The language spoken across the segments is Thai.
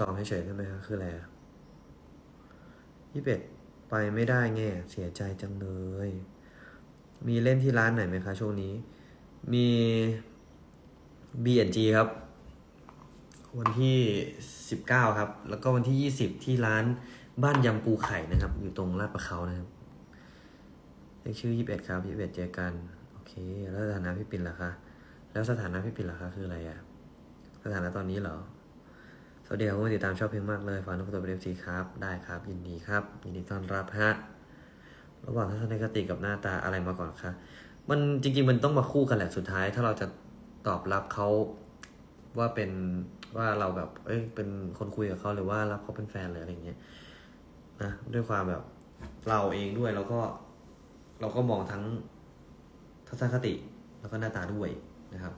ตอบเฉยได้ไหมครับคืออะไรยี่เป็ดไปไม่ได้แง่เสียใจจังเลย มีเล่นที่ร้านไหนไหมคะช่วงนี้ มี B&G ครับ วันที่สิบเก้าครับ แล้วก็วันที่ยี่สิบที่ร้านบ้านยำปูไข่นะครับ อยู่ตรงลาดประเขานะครับเลขชื่อยี่สิบเอ็ดครับยี่สิบเอ็ดเจอกันโอเค แล้วสถานะพี่ปิ่นล่ะคะ แล้วสถานะพี่ปิ่นล่ะคะคืออะไรอะสถานะตอนนี้เหรอ สวัสดีครับผู้ติดตามชอบเพลงมากเลยฝากนุกตัวเป็นเอฟซีครับ ได้ครับ ยินดีครับ ยินดีต้อนรับฮะระหว่างทัศนคติกับหน้าตาอะไรมาก่อนคะมันจริง ๆ มันต้องมาคู่กันแหละสุดท้าย ถ้าเราจะตอบรับเขาว่าเป็นว่าเราแบบ เอ้ยเป็นคนคุยกับเขาหรือว่ารับเขาเป็นแฟนเลยอะไรอย่างเงี้ยนะด้วยความแบบเราเองด้วยแล้วก็ เราก็มองทั้งทัศนคติแล้วก็หน้าตาด้วยนะครับ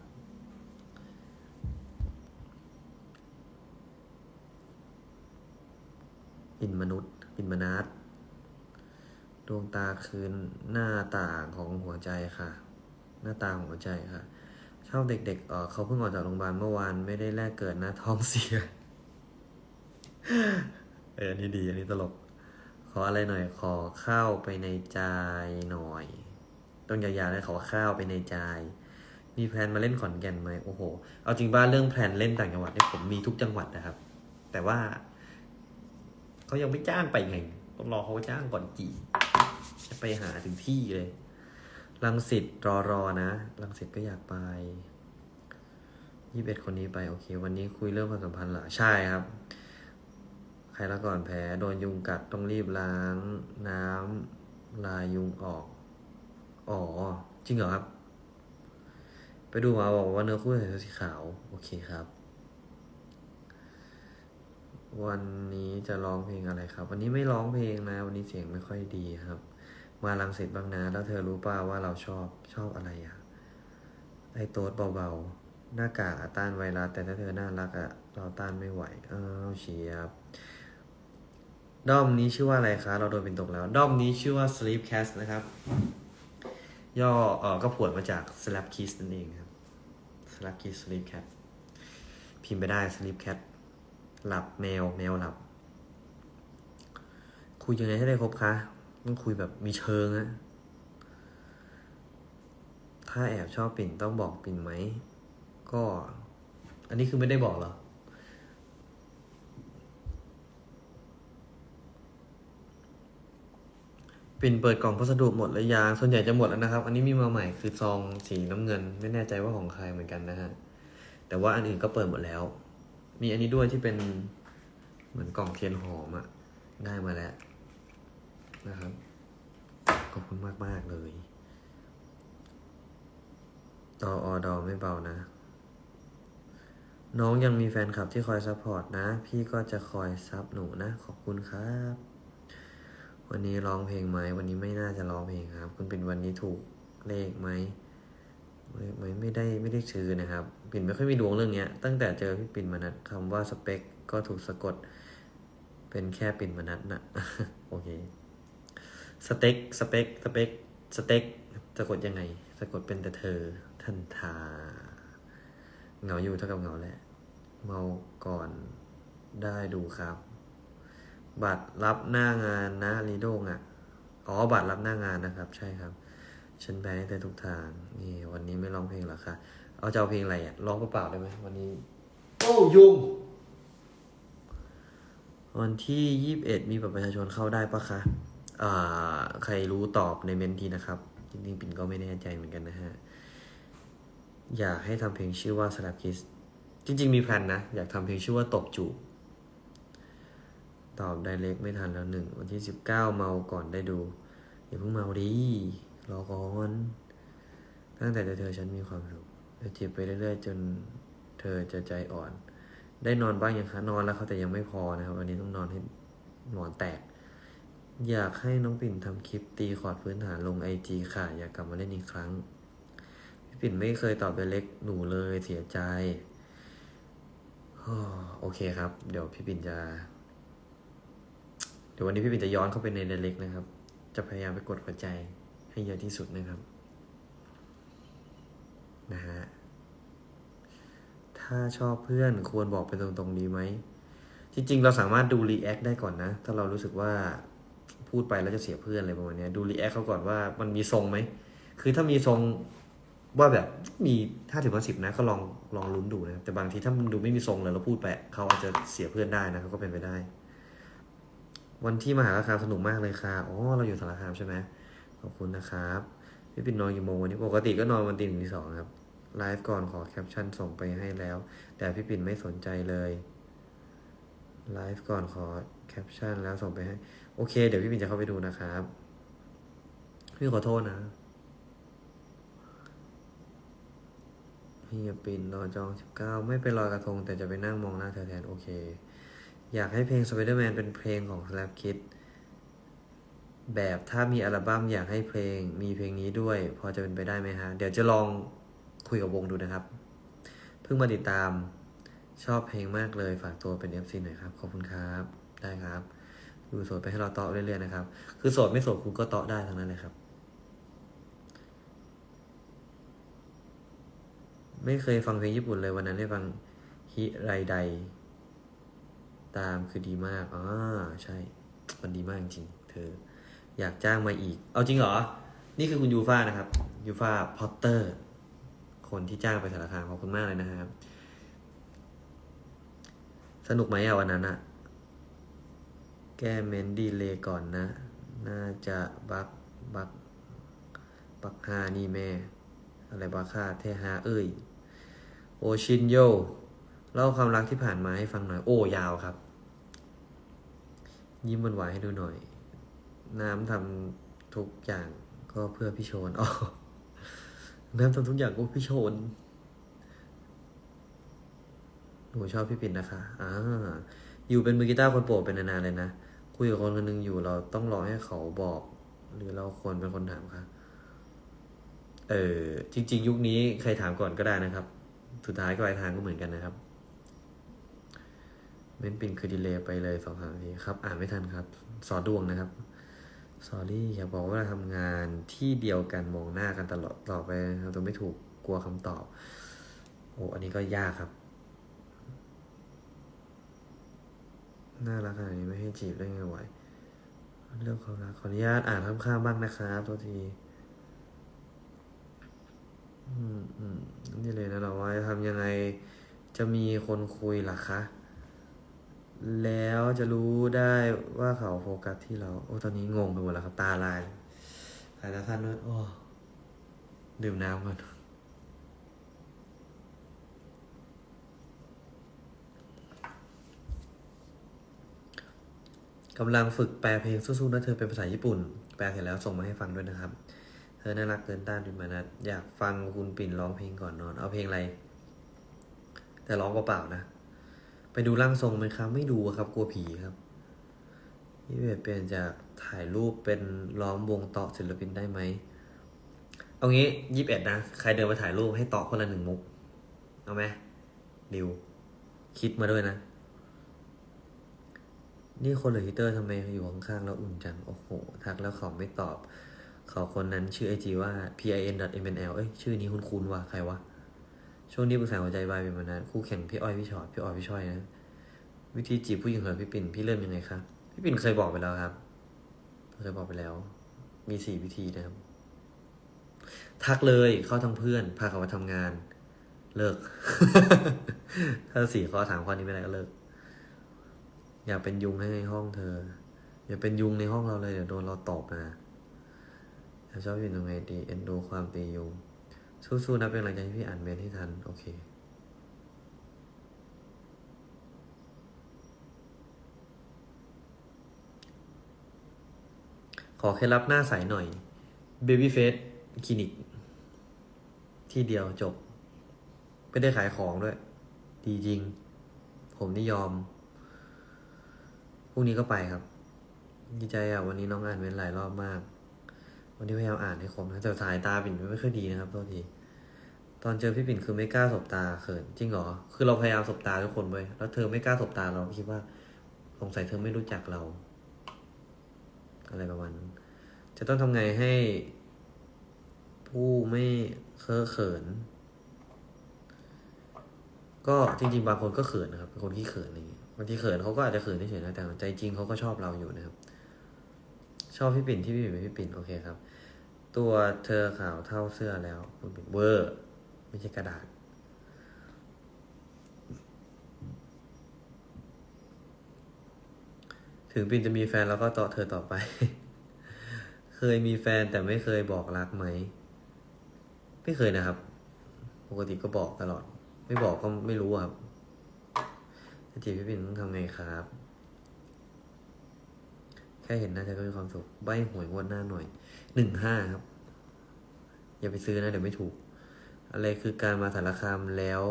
ปิ่นมนุษย์ปิ่นมนัสดวงตาคืนหน้าต่างของหัวใจค่ะ หน้าตาของหัวใจค่ะชอบเด็กๆเเขาเพิ่งออกจากโรงพยาบาลเมื่อวานไม่ได้แลกเกิดนะท้องเสียเอออันนี้ดี อันนี้ตลก ขออะไรหน่อย ขอข้าวไปในใจหน่อย ต้องยาวๆเลยขอข้าวไปในใจ มีแพลนมาเล่นขอนแก่นไหมโอ้โห เอาจริงบ้านเรื่องแพลนเล่นต่างจังหวัดเนี่ยผมมีทุกจังหวัดนะครับ แต่ว่า เขายังไม่จ้างไปไง ต้องรอเขาจ้างก่อนจีจะไปหาถึงที่เลยลังสิตรอรอนะลังสิตก็อยากไปยี่สิบเอ็ดคนนี้ไปโอเค วันนี้คุยเรื่องความสัมพันธ์เหรอใช่ครับ ใครละก่อนแผลโดนยุงกัดต้องรีบล้างน้ำลายยุงออก อ๋อ จริงเหรอครับ ไปดูมาบอกว่าเนื้อคู่ใส่เสื้อสีขาว โอเคครับ วันนี้จะร้องเพลงอะไรครับ วันนี้ไม่ร้องเพลงนะ วันนี้เสียงไม่ค่อยดีครับ มาลังเสร็จบ้างนะแล้วเธอรู้ป่าว่าเราชอบชอบอะไรอะไอโต๊ดเบาๆ หน้ากากต้านไวรัสแต่ถ้าเธอน่ารักอะเราต้านไม่ไหวอ้าวเชียบด้อมนี้ชื่อว่าอะไรคะเราโดนเป็นตกแล้วด้อมนี้ชื่อว่า Sleep Cast นะครับ ย่อเออก็ผวนมาจาก Slap Kiss นั่นเองครับ Slap Kiss Sleep Cat พิมพ์ไปได้ Sleep Cat หลับแมวแมวหลับ คุยยังไงให้ได้ครบคะต้องคุยแบบมีเชิงอะถ้าแอบชอบปิ่นต้องบอกปิ่นไหม ก็ อันนี้คือไม่ได้บอกเหรอ ปิ่นเปิดกล่องพัสดุหมดแล้วยาง ส่วนใหญ่จะหมดแล้วนะครับ อันนี้มีมาใหม่คือซองสีน้ำเงิน ไม่แน่ใจว่าของใครเหมือนกันนะฮะ แต่ว่าอันอื่นก็เปิดหมดแล้ว มีอันนี้ด้วยที่เป็นเหมือนกล่องเทียนหอมอะได้มาแล้ว นะครับ ขอบคุณมากมากเลยตออดอไม่เบานะ น้องยังมีแฟนคลับที่คอยซัพพอร์ตนะ พี่ก็จะคอยซับหนูนะ ขอบคุณครับ วันนี้ร้องเพลงไหม วันนี้ไม่น่าจะร้องเพลงครับ คุณเป็นวันนี้ถูกเลขไหม ไม่ไม่ไม่ได้ไม่ได้ชื่อนะครับ ปิ่นไม่ค่อยมีดวงเรื่องเนี้ยตั้งแต่เจอพี่ปิ่นมานัดคำว่าสเปคก็ถูกสะกด เป็นแค่ปิ่นมานัดนะโอเคสเต็กสเปคสเปคสเต็กสะกดยังไง สะกดเป็นแต่เธอทันทาเหงาอยู่เท่ากับเหงาแหละ เมาก่อนได้ดูครับ บัตรรับหน้างานนะลีโดงอะอ๋อบัตรรับหน้างานนะครับ ใช่ครับ ฉันแพ้แต่ทุกทางนี่วันนี้ไม่ร้องเพลงหรอคะ เอาจะเอาเพลงอะไรอะร้องเปล่าๆได้ไหมวันนี้โอ้ยุง วันที่ยี่สิบเอ็ดมีบัตรประชาชนเข้าได้ปะคะอ่าใครรู้ตอบในเมนทีนะครับ จริงๆปิ่นก็ไม่แน่ใจเหมือนกันนะฮะ อยากให้ทำเพลงชื่อว่าสลับคิสจริง ๆ มีแพลนนะ อยากทำเพลงชื่อว่าตบจูบตอบไดเรกไม่ทันแล้วหนึ่ง วันที่สิบเก้าเมาก่อนได้ดูอย่าเพิ่งเมาดีรอก่อนตั้งแต่เจอเธอฉันมีความสุข จะจีบไปเรื่อยๆ จนเธอจะใจอ่อน ได้นอนบ้างยังคะนอนแล้วเขาแต่ยังไม่พอนะครับวันนี้ต้องนอนให้หมอนแตก อยากให้น้องปิ่นทำคลิปตีคอร์ดพื้นฐานลงไอจีค่ะ อยากกลับมาเล่นอีกครั้ง พี่ปิ่นไม่เคยตอบไดเล็กหนูเลยเสียใจโอเคครับ เดี๋ยวพี่ปิ่นจะ เดี๋ยววันนี้พี่ปิ่นจะย้อนเข้าไปในไดเล็กนะครับ จะพยายามไปกดหัวใจให้เยอะที่สุดนะครับ นะฮะ ถ้าชอบเพื่อนควรบอกไปตรงๆดีไหมจจริง ๆ เราสามารถดูรีแอคได้ก่อนนะ ถ้าเรารู้สึกว่าพูดไปแล้วจะเสียเพื่อนอะไรประมาณนี้ดูรีแอคเขาก่อนว่ามันมีทรงไหม คือถ้ามีทรงว่าแบบมีถ้าถึงว่าสิบนะก็ลองลองลุ้นดูนะแต่บางทีถ้ามันดูไม่มีทรงเลยเราพูดไปเขาอาจจะเสียเพื่อนได้นะเขาก็เป็นไปได้ วันที่มหาสาคาสนุกมากเลยค่ะอ๋อเราอยู่สารคามใช่ไหมขอบคุณนะครับพี่ปิ่นนอนกี่โมงวันนี้ปกติก็นอนวันตีหนึ่งตีสองครับ ไลฟ์ก่อนขอแคปชั่นส่งไปให้แล้ว แต่พี่ปิ่นไม่สนใจเลยไลฟ์ก่อนขอแคปชั่นแล้วส่งไปให้ โอเค เดี๋ยวพี่ปิ่นจะเข้าไปดูนะครับ พี่ขอโทษนะพี่ปิ่นรอจองสิบเก้าไม่ไปลอยกระทง แต่จะไปนั่งมองหน้าเธอแทน โอเค อยากให้เพลง Spider-Man เป็นเพลงของ Slap Kid แบบถ้ามีอัลบั้มอยากให้เพลงมีเพลงนี้ด้วย พอจะเป็นไปได้ไหมฮะ เดี๋ยวจะลอง คุยกับวงดูนะครับ เพิ่งมาติดตามชอบเพลงมากเลยฝากตัวเป็น FC หน่อยครับ ขอบคุณครับ ได้ครับดูโสดไปให้เราเตาะเรื่อยๆนะครับ คือโสดไม่โสดคุณก็เตาะได้ทั้งนั้นเลยครับ ไม่เคยฟังเพลงญี่ปุ่นเลยวันนั้นได้ฟังฮิไรไดตามคือดีมากอ่าใช่ มันดีมากจริงเธอ อยากจ้างมาอีก เอาจริงเหรอ นี่คือคุณยูฟ่านะครับ ยูฟ่าพอตเตอร์ คนที่จ้างไปสารคามขอบคุณมากเลยนะครับ สนุกไหมอะวันนั้นอะแก้เมนดีเลยก่อนนะ น่าจะบักบักบักฮานี่แม่ อะไรบักฮาเทฮาเอ้ย โอชินโยเล่าความรักที่ผ่านมาให้ฟังหน่อย โอ้ยาวครับ ยิ้มหวานให้ดูหน่อย น้ำทำทุกอย่างก็เพื่อพี่โชนอ๋อ น้ำทำทุกอย่างก็เพื่อพี่โชน หนูชอบพี่ปิ่นนะคะ อ่า อยู่เป็นมือกีตาร์คนโปรดเป็นนานๆเลยนะ คุยกับคนคนหนึงอยู่เราต้องรอให้เขาบอก หรือเราควรเป็นคนถามคะเออจริง ๆ ยุคนี้ใครถามก่อนก็ได้นะครับ สุดท้ายก็ปลายทางก็เหมือนกันนะครับ เม้นปิ่นคือดีเลย์ไปเลยสองสามทีครับ อ่านไม่ทันครับ สอดวงนะครับ สอรี่อยากบอกว่าเราทำงานที่เดียวกันมองหน้ากันตลอดต่อไปเราจะไม่ถูกกลัวคำตอบ โอ้อันนี้ก็ยากครับ น่ารักขนาดนี้ไม่ให้จีบได้ไงไหวเรื่องความรักขออนุญาตอ่านข้ามๆบ้างนะครับตัวทีอืมอืมนี่เลยนะเราว่าจะทำยังไงจะมีคนคุยล่ะคะ แล้วจะรู้ได้ว่าเขาโฟกัสที่เรา โอ้ ตอนนี้งงไปหมดแล้วครับ ตาลายสายตาสั้นด้วยโอ้ ดื่มน้ำก่อนกำลังฝึกแปลเพลงสู้ๆนะเธอเป็นภาษาญี่ปุ่น แปลเสร็จแล้วส่งมาให้ฟังด้วยนะครับ เธอน่ารักเกินต้านดิมานัดอยากฟังคุณปิ่นร้องเพลงก่อนนอน เอาเพลงอะไร แต่ร้องเปล่าๆนะ ดูร่างทรงไหมครับ ไม่ดูอะครับกลัวผีครับยี่สิบเปลี่ยนจากถ่ายรูปเป็นล้อมวงเตาะศิลปินได้ไหมเอางี้ยี่สิบเอ็ดนะ ใครเดินมาถ่ายรูปให้เตาะคนละหนึ่งมุก เอาไหมดิว คิดมาด้วยนะ นี่คนหรือฮิตเตอร์ทำไมอยู่ข้างๆแล้วอุ่นจัง โอ้โห ทักแล้วเขาไม่ตอบ เขาคนนั้นชื่อไอจีว่า pin m n l เอ้ย ชื่อนี้คุณคุณว่ะ ใครวะ ช่วงนี้ปรึกษาหัวใจวายเป็นมานานคู่แข่งพี่อ้อยพี่ชอตพี่อ้อยพี่ช่อยนะ วิธีจีบผู้หญิงเหรอพี่ปิ่นพี่เริ่มยังไงครับ พี่ปิ่นเคยบอกไปแล้วครับเคยบอกไปแล้ว มีสี่วิธีนะครับ ทักเลยเข้าทางเพื่อน พาเขามาทำงาน เลิก ถ้าสี่ข้อถามข้อนี้ไม่ได้ก็เลิก อย่าเป็นยุงให้ในห้องเธอ อย่าเป็นยุงในห้องเราเลยเดี๋ยวโดนเราตอบนะอยากชอบอยู่ตรงไหนดีเอ็นดูความตียุง สู้ๆนะเป็นกำลังใจให้พี่อ่านเมนให้ทัน โอเค ขอเคล็ดลับหน้าใสหน่อย Baby Face คลินิก ที่เดียวจบ ไม่ได้ขายของด้วย ดีจริง ผมนี่ยอม พรุ่งนี้ก็ไปครับ ดีใจอะ วันนี้น้องอ่านเว้นหลายรอบมาก วันนี้พยายามอ่านให้ครบนะแต่สายตาปิ่นไม่ค่อยดีนะครับโทษทีตอนเจอพี่ปิ่นคือไม่กล้าสบตาเขินจริงเหรอคือเราพยายามสบตาทุกคนเว้แล้วเธอไม่กล้าสบตาเราคิดว่าสงสัยเธอไม่รู้จักเรา อะไรประมาณนั้นจะต้องทำไงให้ ผู้ไม่เคอะเขิน ก็จริง ๆ บางคนก็เขินนะครับเป็นคนที่เขินอะไรอย่างเงี้ยบางทีเขินเขาก็อาจจะเขินเฉยๆนะแต่ใจจริงเขาก็ชอบเราอยู่นะครับ ชอบพี่ปิ่นที่พี่ปิ่นเป็นพี่ปิ่นโอเคครับ ตัวเธอขาวเท่าเสื้อแล้วคุณปิ่นเวอร์ไม่ใช่กระดาษ ถึงปิ่นจะมีแฟนแล้วก็ต่อเธอต่อไป เคยมีแฟนแต่ไม่เคยบอกรักไหม ไม่เคยนะครับ ปกติก็บอกตลอด ไม่บอกก็ไม่รู้ครับจะจีบพี่ปิ่นต้องทำไงครับ ค่เห็นหน้าเธอก็มีความสุข ใบหวยงวดหน้าหน่อย หนึ่งห้าครับ อย่าไปซื้อนะเดี๋ยวไม่ถูก อะไรคือการมาสารคามแล้ว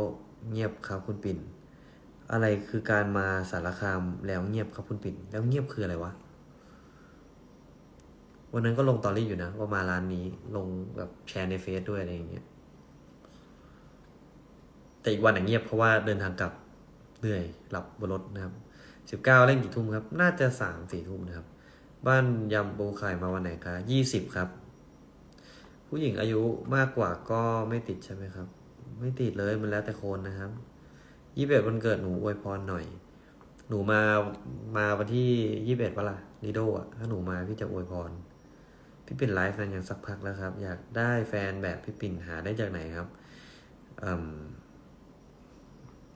เงียบครับคุณปิ่น อะไรคือการมาสารคามแล้วเงียบครับคุณปิ่น แล้วเงียบคืออะไรวะ วันนั้นก็ลงตอรี่อยู่นะ ว่ามาร้านนี้ลงแบบแชร์ในเฟซด้วยอะไรอย่างเงี้ย แต่อีกวันอะเงียบเพราะว่าเดินทางกลับเหนื่อยหลับบนรถนะครับสิบเก้าเล่นกี่ทุ่มครับ น่าจะสามสี่ทุ่มนะครับ บ้านยำปูไข่มาวันไหนคะยี่สิบครับ ผู้หญิงอายุมากกว่าก็ไม่ติดใช่ไหมครับ ไม่ติดเลยมันแล้วแต่คนนะครับยี่สิบเอ็ดวันเกิดหนูอวยพรหน่อย หนูมามาวันที่ยี่สิบเอ็ดวะล่ะลิโดอะถ้าหนูมาพี่จะอวยพร พี่ปิ่นไลฟ์นานอย่างสักพักแล้วครับ อยากได้แฟนแบบพี่ปิ่นหาได้จากไหนครับอืม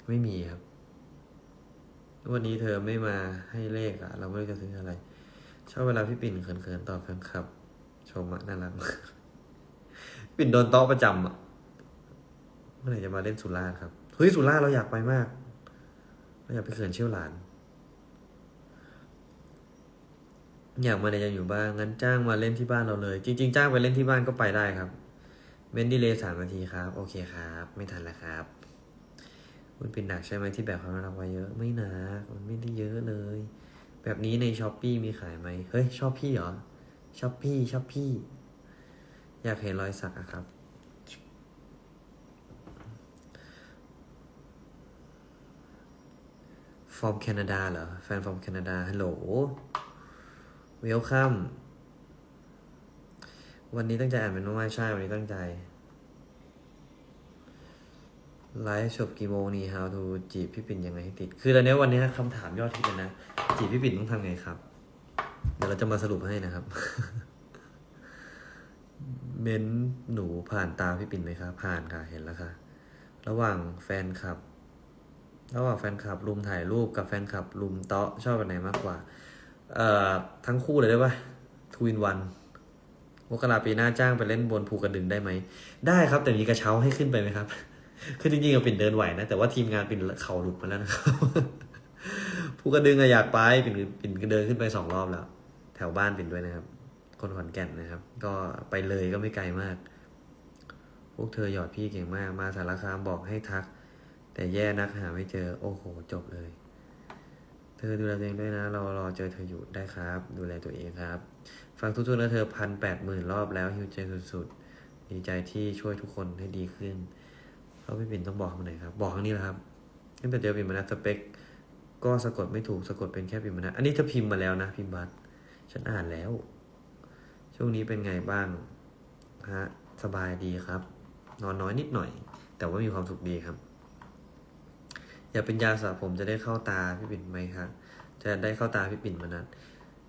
ไม่มีครับ วันนี้เธอไม่มาให้เลขอะเราไม่รู้จะซื้ออะไร ชอบเวลาพี่ปิ่นเขินๆตอบแฟนคลับ ชมอะน่ารักปิ่นโดนโต๊ะประจำอะเมื่อไหร่จะมาเล่นสุราครับ เฮ้ยสุราเราอยากไปมาก เราอยากไปเขื่อนเชี่ยวหลาน อยากมาแต่ยังอยู่บ้านงั้นจ้างมาเล่นที่บ้านเราเลย จริง ๆ จ้างไปเล่นที่บ้านก็ไปได้ครับเว้นดีเลยสามนาทีครับ โอเคครับ ไม่ทันแล้วครับคุณปิ่นหนักใช่ไหมที่แบบความรักไว้เยอะ ไม่หนักมันไม่ได้เยอะเลย แบบนี้ในช้อปปีมีขายไหมเฮ้ยช้อบพี่เหรอช้อปปี้ช้อปปี้อยากเห็นรอยสักอะครับ ฟอร์มแคนาดาเหรอ แฟนฟอร์มแคนาดา ฮัลโหลเวลคัมวันนี้ตั้งใจอ่านเป็นว่าใช่ วันนี้ตั้งใจ ไลฟ์จบกี่โมงนี่ how to จีบพี่ปิ่นยังไงให้ติด คือตอนนี้วันนี้คำถามยอดฮิตเลยนะ จีบพี่ปิ่นต้องทำไงครับ เดี๋ยวเราจะมาสรุปให้นะครับ เม้นหนูผ่านตาพี่ปิ่นไหมครับ ผ่านค่ะเห็นแล้วค่ะ ระหว่างแฟนคลับ ระหว่างแฟนคลับรุมถ่ายรูปกับแฟนคลับรุมเตาะชอบแบบไหนมากกว่า เอ่อทั้งคู่เลยได้ปะทวินวันมกราปีหน้าจ้างไปเล่นบนภูกระดึงได้ไหม ได้ครับ แต่มีกระเช้าให้ขึ้นไปไหมครับ คือจริงๆอะปิ่นเดินไหวนะ แต่ว่าทีมงานปิ่นเข่าหลุดมาแล้วนะครับภูกระดึงอะอยากไปปิ่นปิ่นเดินขึ้นไปสองรอบแล้ว แถวบ้านปิ่นด้วยนะครับ คนขอนแก่นนะครับ ก็ไปเลยก็ไม่ไกลมาก พวกเธอหยอดพี่เก่งมาก มาสารคามบอกให้ทัก แต่แย่นักหาไม่เจอ โอ้โห จบเลย เธอดูแลตัวเองด้วยนะ เรารอเจอเธออยู่ได้ครับ ดูแลตัวเองครับฟังทุกๆแล้วเธอพันแปดหมื่นรอบแล้วหิวใจสุดๆดีใจที่ช่วยทุกคนให้ดีขึ้นาพี่ปิ่นต้องบอกคำไหน่อยครับ บอกครั้งนี้แหละครับตั้งแต่เจอปิ่นมานัดสเปคก็สะกดไม่ถูกสะกดเป็นแค่ปิ่นมานัดอันนี้เธอพิมพ์มาแล้วนะ พิมพ์บัตรฉันอ่านแล้ว ช่วงนี้เป็นไงบ้างฮะสบายดีครับ นอนน้อยนิดหน่อย แต่ว่ามีความสุขดีครับ อยากเป็นยาสระผมจะได้เข้าตาพี่ปิ่นไหมครับจะได้เข้าตาพี่ปิ่นมานั้น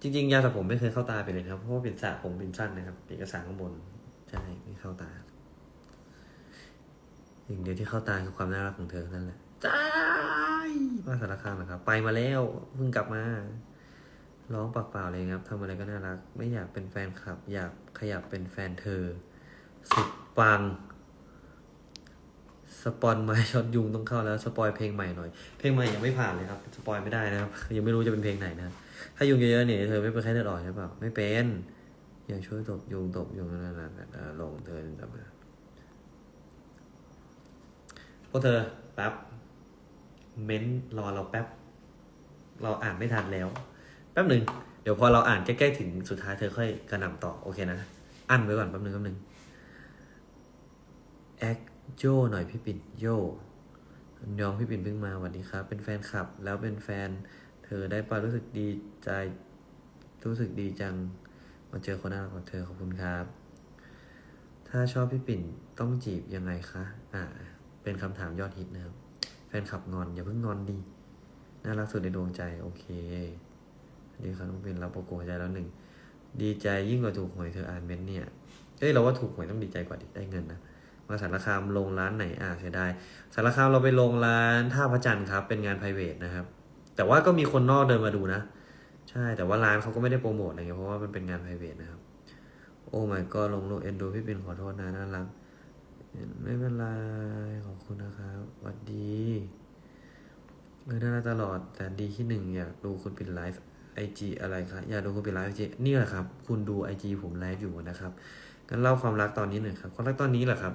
จริง ๆ ยาสระผมไม่เคยเข้าตาไปเลยครับเพราะว่าเป็นสระผมเป็นสั้นนะครับเอกสารข้างบนใช่ไม่เข้าตา สิ่งเดียวที่เข้าตาคือความน่ารักของเธอนั่นแหละจ้ายมาสารคามนะครับ ไปมาแล้วเพิ่งกลับมาร้องปากเปล่าเลยครับทำอะไรก็น่ารัก ไม่อยากเป็นแฟนคลับ อยากขยับเป็นแฟนเธอ สุดปัง สปอนไม้ช็อตยุงต้องเข้าแล้ว สปอยเพลงใหม่หน่อย เพลงใหม่ยังไม่ผ่านเลยครับ สปอยไม่ได้นะครับ ยังไม่รู้จะเป็นเพลงไหนนะ ถ้ายุงเยอะๆเนี่ยเธอไม่เป็นแค่เลือดออกใช่เปล่า ไม่เป็น อย่าช่วยตบยุงตบยุงนั่นน่ะเออลงเธอจะมา พวกเธอแป๊บเม้นรอเราแป๊บ เราอ่านไม่ทันแล้ว แป๊บหนึ่งเดี๋ยวพอเราอ่านใกล้ๆถึงสุดท้ายเธอค่อยกระหน่ำต่อโอเคนะอันไว้ก่อนแป๊บหนึ่งแป๊บหนึ่งแอคโยหน่อยพี่ปิ่นโยยองพี่ปิ่นเพิ่งมาสวัสดีครับ เป็นแฟนคลับ แล้วเป็นแฟน เธอได้ปะรู้สึกดีใจรู้สึกดีจังมาเจอคนน่ารักของเธอขอบคุณครับ ถ้าชอบพี่ปิ่นต้องจีบยังไงคะ อ่า เป็นคำถามยอดฮิตนะครับ แฟนคลับงอน อย่าเพิ่งงอนดี น่ารักสุดในดวงใจ โอเคดีครับน้องเป็นรับโปรโกหัวใจแล้วหนึ่ง ดีใจยิ่งกว่าถูกหวยเธออ่านเม้นต์เนี่ย เอ้ยเราว่าถูกหวยต้องดีใจกว่าดได้เงินนะมาสารคามลงร้านไหนอ่าเสียดายสารคามเราไปลงร้านท่าพระจันทร์ครับ เป็นงาน p r i v a t นะครับ แต่ว่าก็มีคนนอกเดินมาดูนะ ใช่ แต่ว่าร้านเขาก็ไม่ได้โปรโมทอะไรเงี้ยเพราะว่ามันเป็นงาน p r i v a t นะครับ โอ้ my god ลงรูปเอ็นดูพี่ปินขอโทษนะน่ารัก ไม่เป็นไร ขอบคุณนะครับหวัดดีเออน่ารักตลอด แต่ดีที่หนึ่งอยากดูคุณปิ่นไลฟ์ไอจีอะไรครับอยากดูคุณปิ่นไลฟ์ไอจีนี่แหละครับ คุณดูไอจีผมไลฟ์อยู่นะครับกันเล่าความรักตอนนี้หน่อยครับ ความรักตอนนี้แหละครับ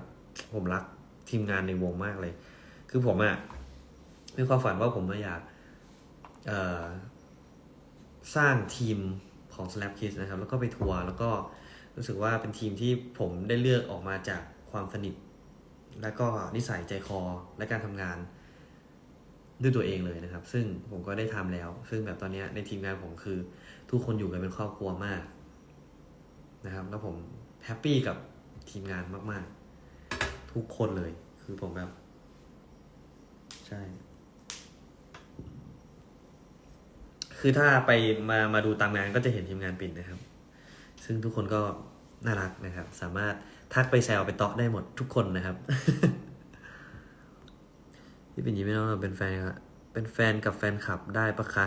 ผมรักทีมงานในวงมากเลย คือผมอะมีความฝันว่าผมอะอยากเอ่อสร้างทีมของ Slap Kids นะครับ แล้วก็ไปทัวร์แล้วก็รู้สึกว่าเป็นทีมที่ผมได้เลือกออกมาจากความสนิท แล้วก็นิสัยใจคอและการทำงานด้วยตัวเองเลยนะครับ ซึ่งผมก็ได้ทำแล้ว ซึ่งแบบตอนนี้ในทีมงานผมคือทุกคนอยู่กันเป็นครอบครัวมากนะครับ แล้วผมแฮปปี้กับทีมงานมาก ๆ ทุกคนเลย คือผมแบบ ใช่ คือถ้าไปมามาดูตามงานก็จะเห็นทีมงานปิ่นนะครับ ซึ่งทุกคนก็ น่ารักนะครับ สามารถทักไปแซวไปเตาะได้หมดทุกคนนะครับพี่เปิ่นยิ้มไม่น้องเราเป็นแฟนครับเป็นแฟนกับแฟนคลับได้ปะคะ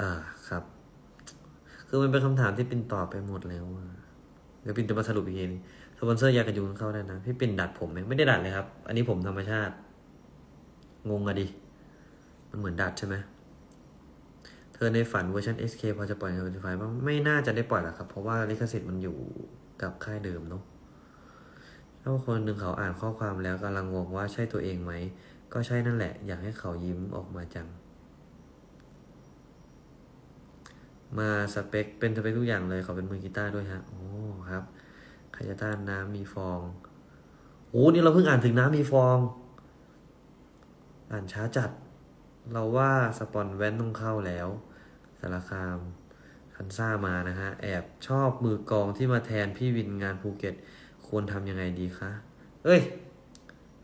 อ่าครับ คือมันเป็นคำถามที่ปินตอบไปหมดแล้วเดี๋ยวปิ่นจะมาสรุปอีกทีนึงสปอนเซอร์ยากันยุงเข้าได้นะ พี่ปินดัดผมไหมไม่ได้ดัดเลยครับ อันนี้ผมธรรมชาติ งงอะดิ มันเหมือนดัดใช่ไหม อในฝันเวอร์ชัน SK พอจะปล่อยใน Spotify บ้างไม่น่าจะได้ปล่อยหรอกครับ เพราะว่าลิขสิทธิ์มันอยู่กับค่ายเดิมเนาะถ้าคนหนึ่งเขาอ่านข้อความแล้วกำลังงงว่าใช่ตัวเองไหม ก็ใช่นั่นแหละ อยากให้เขายิ้มออกมาจัง มาสเปคเป็นสเปคทุกอย่างเลยเขาเป็นมือกีตาร์ด้วยฮะ โอ้ครับใครจะต้านน้ำมีฟองโอ้นี่เราเพิ่งอ่านถึงน้ำมีฟอง อ่านช้าจัด เราว่าสปอนแว่นต้องเข้าแล้ว สารคามคันซ่ามานะฮะ แอบชอบมือกองที่มาแทนพี่วินงานภูเก็ต ควรทำยังไงดีคะ เอ้ย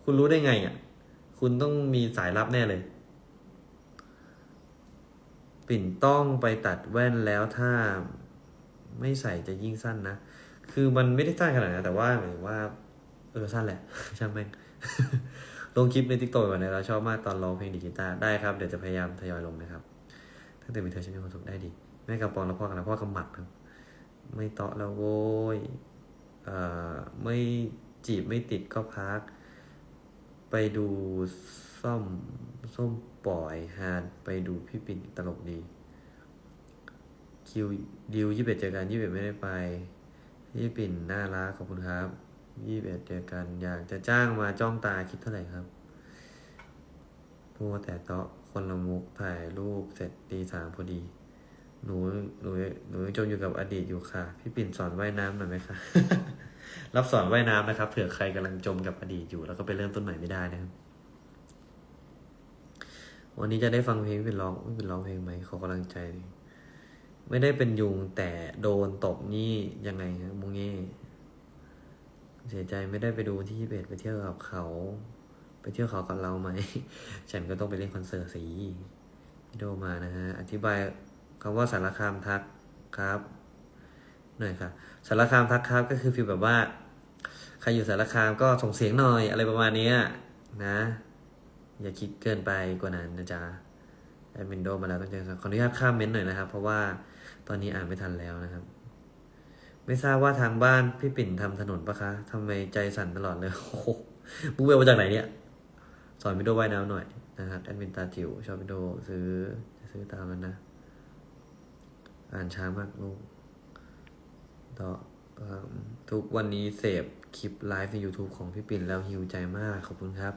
คุณรู้ได้ไงอะ คุณต้องมีสายลับแน่เลย ปิ่นต้องไปตัดแว่นแล้วถ้าไม่ใส่จะยิ่งสั้นนะ คือมันไม่ได้สั้นขนาดนั้นแต่ว่าหมายว่าเออสั้นแหละ ช่างแม่ง ลงคลิปในทิกตอกวันนี้เราชอบมากตอนร้องเพลงดิจิตาร์ได้ครับ เดี๋ยวจะพยายามทยอยลงนะครับ ตั้งแต่มีเธอฉันมีความสุขได้ดี แม่กำปองแล้วพ่อกันแล้วพ่อกำหมัดครับ ไม่เตาะแล้วโว้ยเอ่อไม่จีบไม่ติดก็พัก ไปดูซ่อมส้มปล่อยฮานไปดูพี่ปิ่นตลกดี คิวดิวยี่สิบเอ็ดเจอกันยี่สิบเอ็ดไม่ได้ไปพี่ปิ่นน่ารักขอบคุณครับยี่สิบเอ็ดเจอกันอยากจะจ้างมาจ้องตาคิดเท่าไหร่ครับ พูดแต่เตาะคนละมุกถ่ายรูปเสร็จตีสามพอดี หนูหนูหนูจมอยู่กับอดีตอยู่ค่ะ พี่ปิ่นสอนว่ายน้ำหน่อยไหมคะรับสอนว่ายน้ำนะครับเผื่อใครกำลังจมกับอดีตอยู่ แล้วก็ไปเริ่มต้นใหม่ไม่ได้นะครับ วันนี้จะได้ฟังเพลงพี่ปิ่นร้องพี่ปิ่นร้องเพลงไหมขอกำลังใจ ไม่ได้เป็นยุงแต่โดนตบนี่ยังไงครับมุงเง่เสียใจไม่ได้ไปดูที่เบตไปเที่ยวกับเขา เที่ยวเขากับเราไหม ฉันก็ต้องไปเล่นคอนเสิร์ตสีพี่โดมานะฮะ อธิบายคำว่าสารคามทักครับหน่อยค่ะสารคามทักครับก็คือฟีลแบบว่า ใครอยู่สารคามก็ส่งเสียงหน่อยอะไรประมาณนี้นะ อย่าคิดเกินไปกว่านั้นนะจ๊ะแอดมินโดมาแล้วต้องเจอขออนุญาตข้ามเม้นต์หน่อยนะครับ เพราะว่าตอนนี้อ่านไม่ทันแล้วนะครับ ไม่ทราบว่าทางบ้านพี่ปิ่นทำถนนปะคะทำไมใจสั่นตลอดเลยโอ้โหมึงเวลมาจากไหนเนี่ย สอนวิดีโอว่ายน้ำหน่อยนะครับแอดมินตาจิ๋วชอบวิดีโอซื้อจะซื้อตามมันนะ อ่านช้ามากลูกต่อทุกวันนี้เสพคลิปไลฟ์ใน YouTube ของพี่ปิ่นแล้วหิวใจมาก ขอบคุณครับ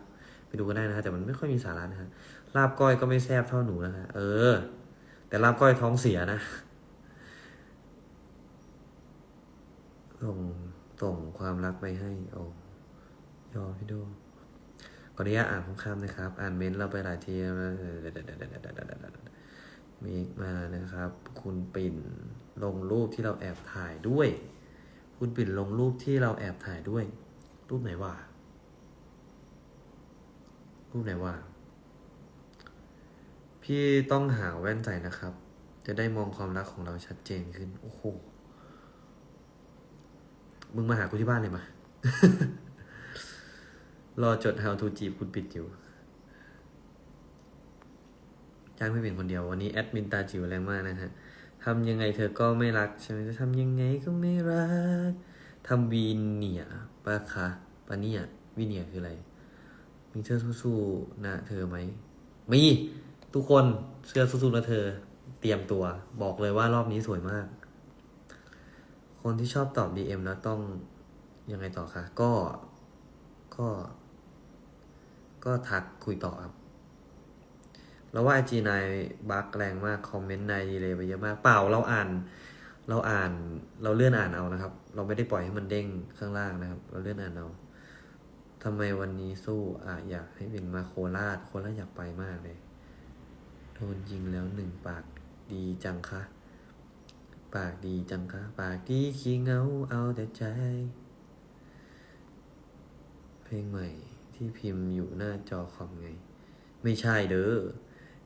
ไปดูก็ได้นะฮะแต่มันไม่ค่อยมีสาระนะฮะลาบก้อยก็ไม่แซ่บเท่าหนูนะฮะเออ แต่ลาบก้อยท้องเสียนะส่งส่งความรักไปให้โอ้ยอพี่โดข ออนุญาตอ่านคำนะครับ อ่านเมนต์เราไปหลายทีแล้วนะมีอีกมานะครับ คุณปิ่นลงรูปที่เราแอบถ่ายด้วย คุณปิ่นลงรูปที่เราแอบถ่ายด้วย รูปไหนวะรูปไหนวะพี่ต้องหาแว่นใส่นะครับ จะได้มองความรักของเราชัดเจนขึ้น โอ้โห มึงมาหากูที่บ้านเลยมา รอจด how to จีบคุณปิดอยู่จ้างไม่เป็นคนเดียว วันนี้แอดมินตาจิ๋วแรงมากนะฮะทำยังไงเธอก็ไม่รักใช่ไหมจะทำยังไงก็ไม่รักทำวีเนียปะคะปะเนี่ยวีเนียคืออะไร มีเสื้อสู้ๆนะเธอไหมมีทุกคนเสื้อสู้ๆนะเธอ เตรียมตัว บอกเลยว่ารอบนี้สวยมาก คนที่ชอบตอบ DM แล้วต้องยังไงต่อคะก็ก็ ก็ทักคุยต่อครับเราว่าไอจีนายบักแรงมาก คอมเมนต์นายดีเลยไปเยอะมาก เปล่าเราอ่าน เราอ่านเราเลื่อนอ่านเอานะครับ เราไม่ได้ปล่อยให้มันเด้งข้างล่างนะครับ เราเลื่อนอ่านเอาทำไมวันนี้สู้อะอยากให้เป็นมาโคราชโคราชอยากไปมากเลยโดนยิงแล้วหนึ่งปากดีจังคะปากดีจังคะปากดีขี้เงาเอาแต่ใจ เพลงใหม่ ที่พิมพ์อยู่หน้าจอคอมไง ไม่ใช่เด้อ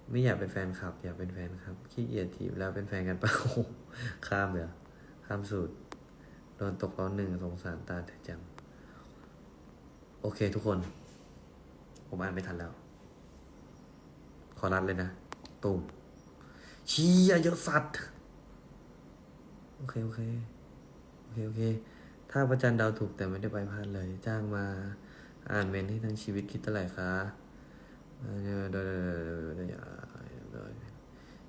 ไม่อยากเป็นแฟนคลับ อยากเป็นแฟนครับขี้เกียจทีบแล้วเป็นแฟนกันปะโอข้ามเลยเหรอข้ามสูตรโดนตกล้อหนึ่งสงสารตาเธอจังโอเคทุกคน ผมอ่านไม่ทันแล้ว ขอรัดเลยนะตูมเชี้ยเยอะสัตว์โอเค โอเค โอเค โอเค ถ้าประจันเดาวถูกแต่ไม่ได้ไปพลาดเลย จ้างมา อ่านเมนให้ทั้งชีวิตคิดเท่าไหร่คะเออโดยดยโดย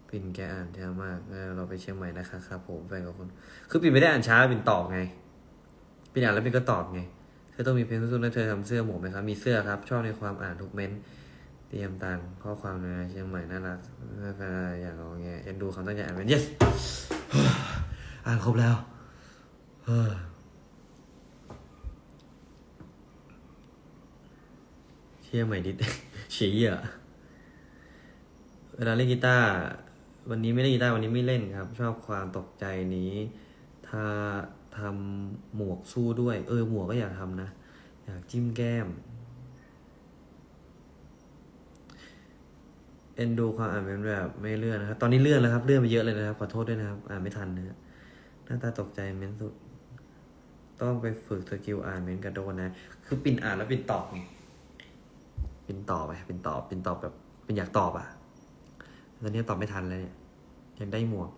ปิ่นแกอ่านช้ามาก เราไปเชียงใหม่นะคะครับผมแฟนกับคน คือปิ่นไม่ได้อ่านช้าปิ่นตอบไง ปิ่นอ่านแล้วปิ่นก็ตอบไง เธอต้องมีเพลงสู้ๆนะเธอทำเสื้อหมวกไหมครับ มีเสื้อครับ ชอบในความอ่านทุกเม้นต์เตรียมตังค์ข้อความในเชียงใหม่น่ารักแฟนอย่างเอาไงเอ็นดูเขาตั้งใจอ่านเม้น yes อ่านครบแล้วเฮ้อเชี่ ยใหม่ดิเฉียอะเวลาเล่นกีตาร์วันนี้ไม่เล่นกีตาร์วันนี้ไม่เล่นครับ ชอบความตกใจนี้ ถ้าทำหมวกสู้ด้วย เออหมวกก็อยากทำนะ อยากจิ้มแก้มเอ็นดูความอ่านเป็นแบบไม่เลื่อนนะครับ ตอนนี้เลื่อนแล้วครับ เลื่อนไปเยอะเลยนะครับ ขอโทษด้วยนะครับ อ่านไม่ทันนะฮะหน้าตาตกใจเม้นสุด ต้องไปฝึกสกิลอ่านเม้นกระโดนนะ คือปิ่นอ่านแล้วปิ่นตอบไง ปิ่นตอบไปปิ่นตอบเปิ่นตอบแบบ เปิ่นอยากตอบอะตอนนี้ตอบไม่ทันเลยเนี่ยอยากได้หมวก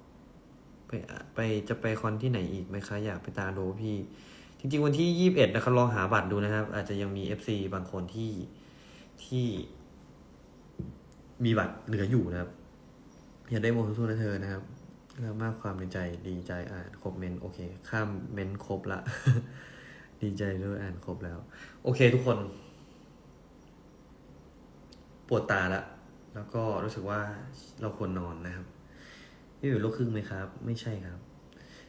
ไปไปจะไปคอนที่ไหนอีกไหมคะ อยากไปตามดูพี่ จริง ๆ วันที่ยี่สิบเอ็ดนะครับลองหาบัตรดูนะครับ อาจจะยังมีเอฟซีบางคนที่ที่ มีบัตรเหลืออยู่นะครับ อยากได้โมทุนะเธอนะครับแล้วมากความในใจดีใจอ่านครบเมนโอเค ข้ามเมนครบละ ดีใจด้วยอ่านครบแล้ว โอเคทุกคน ปวดตาละแล้วก็รู้สึกว่าเราควรนอนนะครับพี่เป็นลูกครึ่งไหมครับ ไม่ใช่ครับ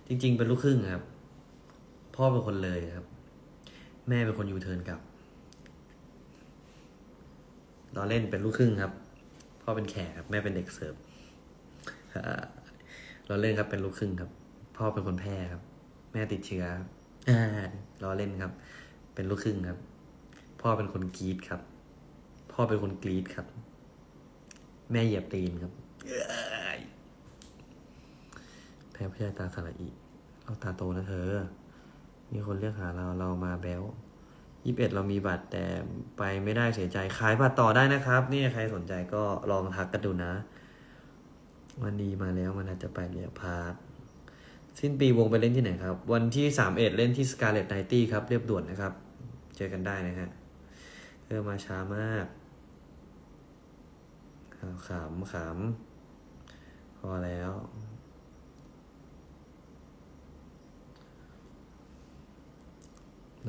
จริง ๆ เป็นลูกครึ่งครับ พ่อเป็นคนเลยครับ แม่เป็นคนยูเทิร์นกลับเราเล่นเป็นลูกครึ่งครับ พ่อเป็นแขกครับ แม่เป็นเด็กเสิร์ฟเราเล่นครับเป็นลูกครึ่งครับ พ่อเป็นคนแพร่ครับ แม่ติดเชื้อครับเราเล่นครับ เป็นลูกครึ่งครับ พ่อเป็นคนกรีดครับ พ่อเป็นคนกรีดครับ แม่เหยียบตีนครับเอ้ยแพ้พยาตาสระอีเราตาโตนะเธอ มีคนเรียกหาเราเรามาแบลยี่สิบเอ็ดเรามีบัตรแต่ไปไม่ได้เสียใจขายบัตรต่อได้นะครับ นี่ใครสนใจก็ลองทักกันดูนะ วันดีมาแล้วมันอาจจะไปเรียพาร์ทสิ้นปีวงไปเล่นที่ไหนครับ วันที่สามเอ็ดเล่นที่สกาเลตไนตี้ครับ เรียบด่วนนะครับ เจอกันได้นะฮะเธอมาช้ามาก ขำขำพอแล้ว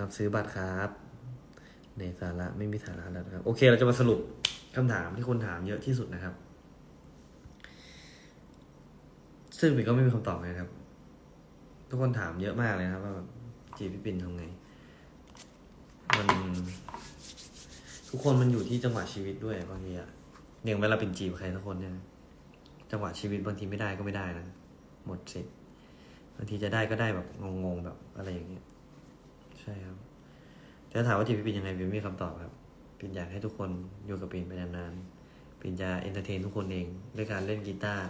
รับซื้อบัตรครับ ในสาระไม่มีสาระแล้วครับ โอเค เราจะมาสรุปคำถามที่คนถามเยอะที่สุดนะครับ ซึ่งปิ่นก็ไม่มีคำตอบเลยนะครับ ทุกคนถามเยอะมากเลยครับว่าจีพี่ปิ่นทำไง มัน ทุกคนมันอยู่ที่จังหวะชีวิตด้วยบางทีอะ อย่างเวลาเป็นจีบใครสักคนเนี่ยจังหวะชีวิตบางทีไม่ได้ก็ไม่ได้นะหมดสิทธิ์บางทีจะได้ก็ได้แบบงงๆแบบอะไรอย่างเงี้ยใช่ครับแต่ถ้าถามว่าจีบพี่ปิ่นยังไงปิ่นมีคำตอบครับปิ่นอยากให้ทุกคนอยู่กับปิ่นไปนานๆปิ่นจะเอนเตอร์เทนทุกคนเองด้วยการเล่นกีตาร์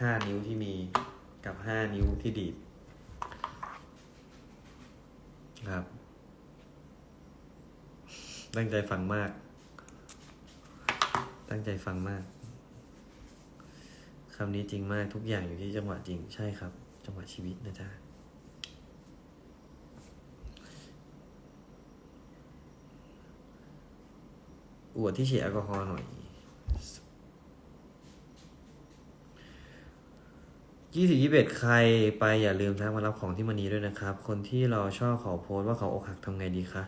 ห้านิ้วที่มีกับห้านิ้วที่ดีดครับตั้งใจฟังมาก ตั้งใจฟังมากคำนี้จริงมากทุกอย่างอยู่ที่จังหวะจริงใช่ครับ จังหวะชีวิตนะจ๊ะอวดที่ฉีดแอลกอฮอล์หน่อยยี่สิบยี่สิบเอ็ดใครไปอย่าลืมทักมารับของที่มันนี้ด้วยนะครับ คนที่เราชอบขาโพสต์ว่าเขาอกหักทำไงดีคะ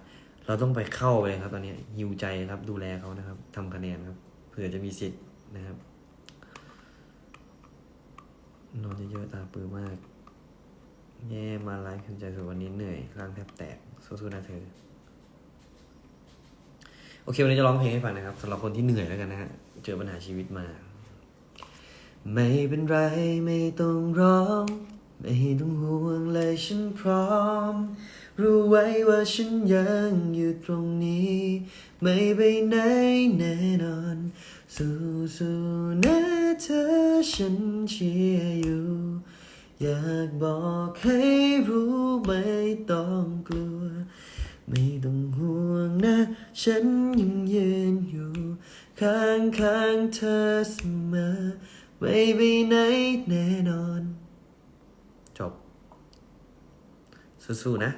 เราต้องไปเข้าไปเลยครับ ตอนนี้ฮิวใจครับดูแลเขานะครับทำคะแนนครับ ผื่อจะมีสิทธิ์นะครับ นอนเยอะๆตาปื้อมาก แย่มาไลฟ์พิมพ์ใจสุดวันนี้เหนื่อยร่างแทบแตกสู้ๆนะเธอ โอเควันนี้จะร้องเพลงให้ฟังนะครับสำหรับคนที่เหนื่อยแล้วกันนะฮะเจอปัญหาชีวิตมา ไม่เป็นไรไม่ต้องร้อง ไม่ต้องห่วงเลยฉันพร้อม รู้ไว้ว่าฉันยังอยู่ตรงนี้ ไม่ไปไหนแน่นอน สู้สู้ๆนะเธอฉันเชียร์อยู่ อยากบอกให้รู้ไม่ต้องกลัว ไม่ต้องห่วงนะ ฉันยังยืนอยู่ ข้างข้างๆเธอเสมอไม่ไปไหนแน่นอน จบ สู้ๆนะ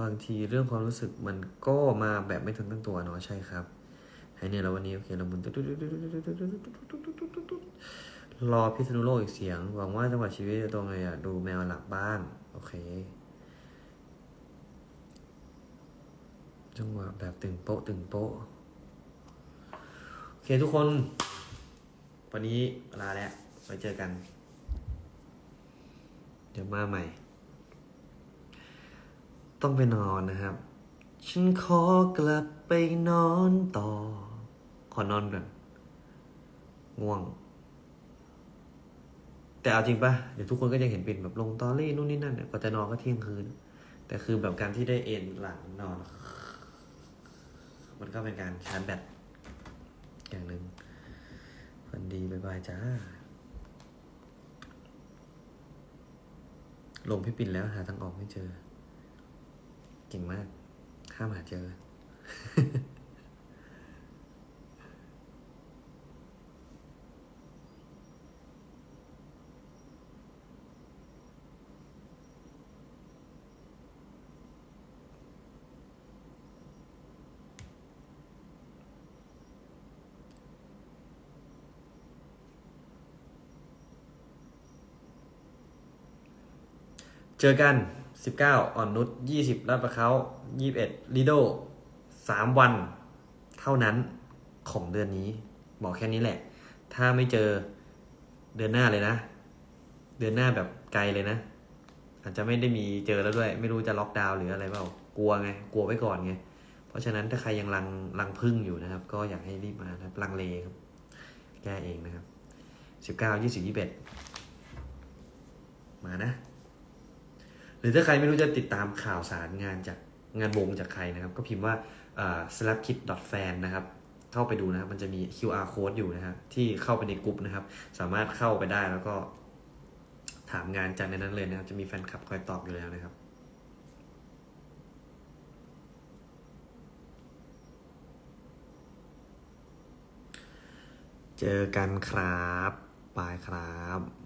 บางทีเรื่องความรู้สึกมันก็มาแบบไม่ทันตั้งตัวเนาะใช่ครับให้เนี่ยเราวันนี้โอเคเราหมุนรอพิษณุโลกอีกเสียง หวังว่าจังหวะชีวิตจะตรงเลยอะดูแมวหลับบ้าน โอเค จังหวะแบบตึงโป๊ะตึงโป๊ะโอเคทุกคน วันนี้ลาแล้วไว้เจอกัน เดี๋ยวมาใหม่ ต้องไปนอนนะครับ ฉันขอกลับไปนอนต่อ ขอนอนก่อนง่วง แต่เอาจริงปะเดี๋ยวทุกคนก็จะเห็นเป็นแบบลงตอรี่นู่นนี่นั่นเนี่ยกว่าจะนอนก็เที่ยงคืน แต่คือแบบการที่ได้เอนหลังนอน มันก็เป็นการชาร์จแบตอย่างหนึ่งฝันดีบายบายจ้า ลงพี่ปิ่นแล้วหาทางออกไม่เจอ เก่งมากห้ามหาเจอ เจอกัน 19อ่อนนุช20ลาดประเขา21ลีโด3วัน เท่านั้นของเดือนนี้ บอกแค่นี้แหละ ถ้าไม่เจอเดือนหน้าเลยนะ เดือนหน้าแบบไกลเลยนะ อาจจะไม่ได้มีเจอแล้วด้วย ไม่รู้จะล็อกดาวน์หรืออะไรเปล่ากลัวไง กลัวไว้ก่อนไง เพราะฉะนั้นถ้าใครยังลังลังพึ่งอยู่นะครับ ก็อยากให้รีบมานะครับ ลังเลครับ แก้เองนะครับ19 20 21มานะ หรือถ้าใครไม่รู้จะติดตามข่าวสารงานจากงานวงจากใครนะครับ ก็พิมพ์ว่า slapkit.fan นะครับ เข้าไปดูนะครับ มันจะมี QR code อยู่นะครับที่เข้าไปในกลุ่มนะครับ สามารถเข้าไปได้แล้วก็ถามงานจากในนั้นเลยนะครับ จะมีแฟนคลับคอยตอบอยู่แล้วนะครับเจอกันครับบายครับ